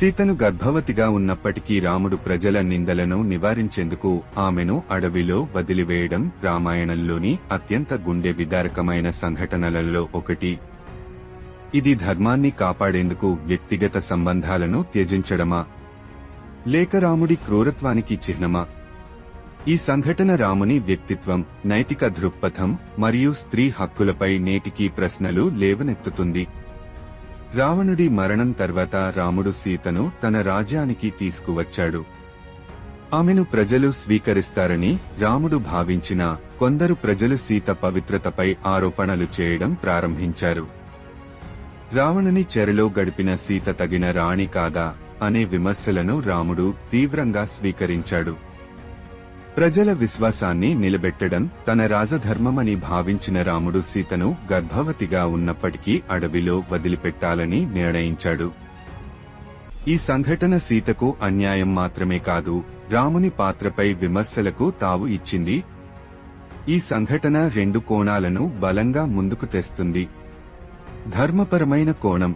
సీతను గర్భవతిగా ఉన్నప్పటికీ రాముడు ప్రజల నిందలను నివారించేందుకు ఆమెను అడవిలో వదిలివేయడం రామాయణంలోని అత్యంత గుండె విదారకమైన సంఘటనలలో ఒకటి. ఇది ధర్మాన్ని కాపాడేందుకు వ్యక్తిగత సంబంధాలను త్యజించడమా? లేక రాముడి క్రూరత్వానికి చిహ్నమా? ఈ సంఘటన రాముని వ్యక్తిత్వం నైతిక దృక్పథం మరియు స్త్రీ హక్కులపై నేటికీ ప్రశ్నలు లేవనెత్తుతుంది. రావణుడి మరణం తర్వాత రాముడు సీతను తన రాజ్యానికి తీసుకువచ్చాడు. ఆమెను ప్రజలు స్వీకరిస్తారని రాముడు భావించిన కొందరు ప్రజలు సీత పవిత్రతపై ఆరోపణలు చేయడం ప్రారంభించారు. రావణుని చెరలో గడిపిన సీత తగిన రాణి కాదా అనే విమర్శలను రాముడు తీవ్రంగా స్వీకరించాడు. ప్రజల విశ్వాసాన్ని నిలబెట్టడం తన రాజధర్మమని భావించిన రాముడు సీతను గర్భవతిగా ఉన్నప్పటికీ అడవిలో వదిలిపెట్టాలని నిర్ణయించాడు. ఈ సంఘటన సీతకు అన్యాయం మాత్రమే కాదు రాముని పాత్రపై విమర్శలకు తావు ఇచ్చింది. ఈ సంఘటన రెండు కోణాలను బలంగా ముందుకు తెస్తుంది. ధర్మపరమైన కోణం.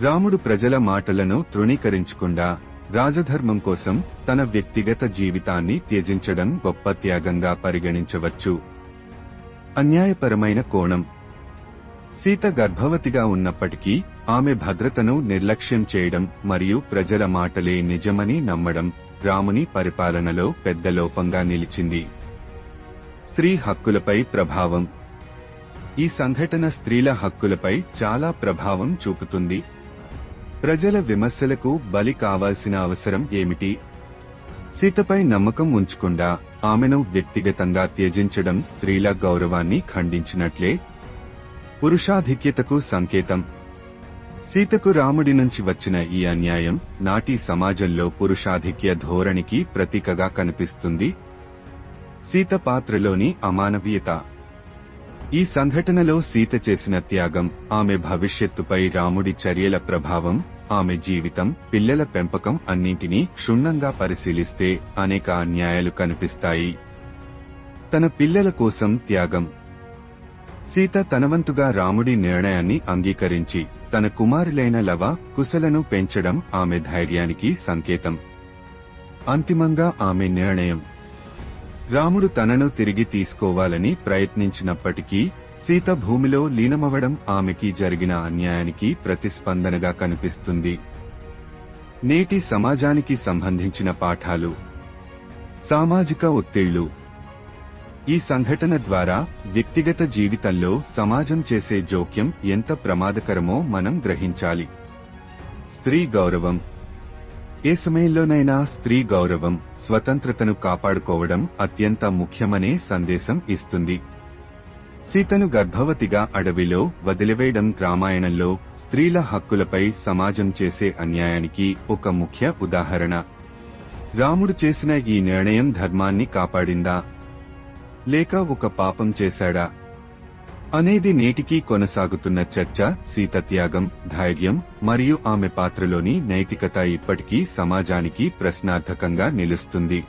రాముడు ప్రజల మాటలను తృణీకరించకుండా రాజధర్మం కోసం తన వ్యక్తిగత జీవితాన్ని త్యజించడం గొప్ప త్యాగంగా పరిగణించవచ్చు. అన్యాయపరమైన కోణం. సీత గర్భవతిగా ఉన్నప్పటికీ ఆమె భద్రతను నిర్లక్ష్యం చేయడం మరియు ప్రజల మాటలే నిజమని నమ్మడం రాముని పరిపాలనలో పెద్ద లోపంగా నిలిచింది. స్త్రీ హక్కులపై ప్రభావం. ఈ సంఘటన స్త్రీల హక్కులపై చాలా ప్రభావం చూపుతుంది. ప్రజల విమర్శలకు బలి కావాల్సిన అవసరం ఏమిటి? సీతపై నమ్మకం ఉంచకుండా ఆమెను వ్యక్తిగతంగా త్యజించడం స్త్రీల గౌరవాన్ని ఖండించినట్లే? పురుషాధిక్యతకు సంకేతం. సీతకు రాముడి నుంచి వచ్చిన ఈ అన్యాయం నాటి సమాజంలో పురుషాధిక్య ధోరణికి ప్రతీకగా కనిపిస్తుంది. సీత పాత్రలోని అమానవీయత. ఈ సంఘటనలో సీత చేసిన త్యాగం ఆమె భవిష్యత్తుపై రాముడి చర్యల ప్రభావం ఆమె జీవితం పిల్లల పెంపకం అన్నింటినీ క్షుణ్ణంగా పరిశీలిస్తే అనేక అన్యాయాలు కనిపిస్తాయి. తన పిల్లల కోసం త్యాగం. సీత తనవంతుగా రాముడి నిర్ణయాన్ని అంగీకరించి తన కుమారులైన లవ కుశలను పెంచడం ఆమె ధైర్యానికి సంకేతం. అంతిమంగా ఆమె నిర్ణయం. రాముడు తనను తిరిగి తీసుకోవాలని ప్రయత్నించినప్పటికీ సీత భూమిలో లీనమవడం ఆమెకి జరిగిన అన్యాయానికి ప్రతిస్పందనగా కనిపిస్తుంది. నేటి సమాజానికి సంబంధించిన పాఠాలు. సామాజిక ఒత్తిళ్ళు. ఈ సంఘటన ద్వారా వ్యక్తిగత జీవితంలో సమాజం చేసే జోక్యం ఎంత ప్రమాదకరమో మనం గ్రహించాలి. స్త్రీ గౌరవం. ఏ సమయంలోనైనా స్త్రీ గౌరవం స్వతంత్రతను కాపాడుకోవడం అత్యంత ముఖ్యమనే సందేశం ఇస్తుంది. సీతను గర్భవతిగా అడవిలో వదిలివేయడం రామాయణంలో స్త్రీల హక్కులపై సమాజం చేసే అన్యాయానికి ఒక ముఖ్య ఉదాహరణ. రాముడు చేసిన ఈ నిర్ణయం ధర్మాన్ని కాపాడిందా? లేక ఒక పాపం చేశాడా? అనేది నేటికీ కొనసాగుతున్న చర్చ సీత త్యాగం ధైర్యం మరియు ఆమె పాత్రలోని నైతికత ఇప్పటికీ సమాజానికి ప్రశ్నార్థకంగా నిలుస్తుంది.